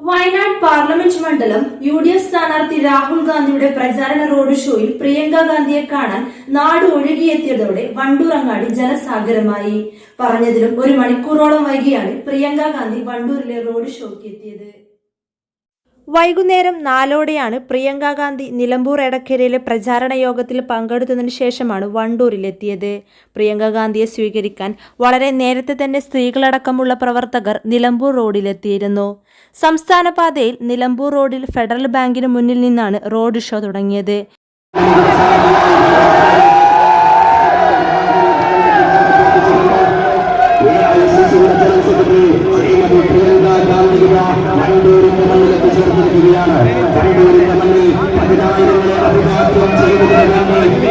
Wayanad parliament മണ്ഡലം U D F സ്ഥാനാർത്ഥി രാഹുൽ ഗാന്ധിയുടെ പ്രചാരണ റോഡ് ഷോയിൽ പ്രിയങ്ക ഗാന്ധിയെ കാണാൻ നാട് ഒഴുകിയെത്തിയതോടെ വണ്ടൂർ അങ്ങാടി ജനസാഗരമായി പറഞ്ഞതിലും ഒരു മണിക്കൂറോളം വൈകിയാണ് പ്രിയങ്ക ഗാന്ധി വണ്ടൂരിലെ റോഡ് ഷോയ്ക്ക് എത്തിയത്. വൈകുന്നേരം നാലോടെയാണ് പ്രിയങ്ക ഗാന്ധി നിലമ്പൂർ എടക്കരയിലെ പ്രചാരണ യോഗത്തിൽ പങ്കെടുത്തതിനു ശേഷമാണ് വണ്ടൂരിലെത്തിയത്. പ്രിയങ്ക ഗാന്ധിയെ സ്വീകരിക്കാൻ വളരെ നേരത്തെ തന്നെ സ്ത്രീകളടക്കമുള്ള പ്രവർത്തകർ നിലമ്പൂർ റോഡിലെത്തിയിരുന്നു. സംസ്ഥാന പാതയിൽ നിലമ്പൂർ റോഡിൽ ഫെഡറൽ ബാങ്കിന് മുന്നിൽ നിന്നാണ് റോഡ് ഷോ തുടങ്ങിയത്. കണ്ടൂരിന്റെ മണ്ണിൽ പതിനായിരങ്ങളെ അഭിവാദ്യം ചെയ്തതിന് വേണ്ടി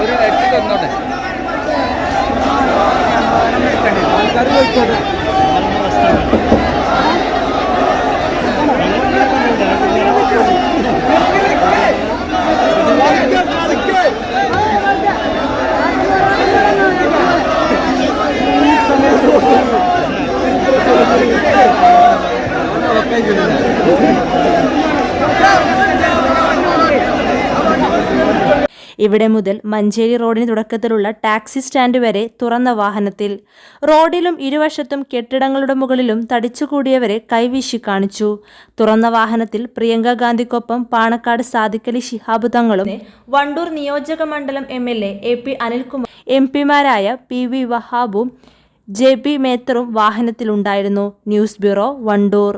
ഒരു എട്ട് തന്നോട്ടെ ആൾക്കാർ പോയിക്കോട്ടെ Thank you. ഇവിടെ മുതൽ മഞ്ചേരി റോഡിന് തുടക്കത്തിലുള്ള ടാക്സി സ്റ്റാൻഡ് വരെ തുറന്ന വാഹനത്തിൽ. റോഡിലും ഇരുവശത്തും കെട്ടിടങ്ങളുടെ മുകളിലും തടിച്ചുകൂടിയവരെ കൈവീശി കാണിച്ചു. തുറന്ന വാഹനത്തിൽ പ്രിയങ്ക ഗാന്ധിക്കൊപ്പം പാണക്കാട് സാദിഖലി ശിഹാബ് തങ്ങളും വണ്ടൂർ നിയോജക മണ്ഡലം M L A A P Anilkumar M പിമാരായ P V വഹാബും ജെ പി മേത്തറും വാഹനത്തിലുണ്ടായിരുന്നു. News bureau Wandoor.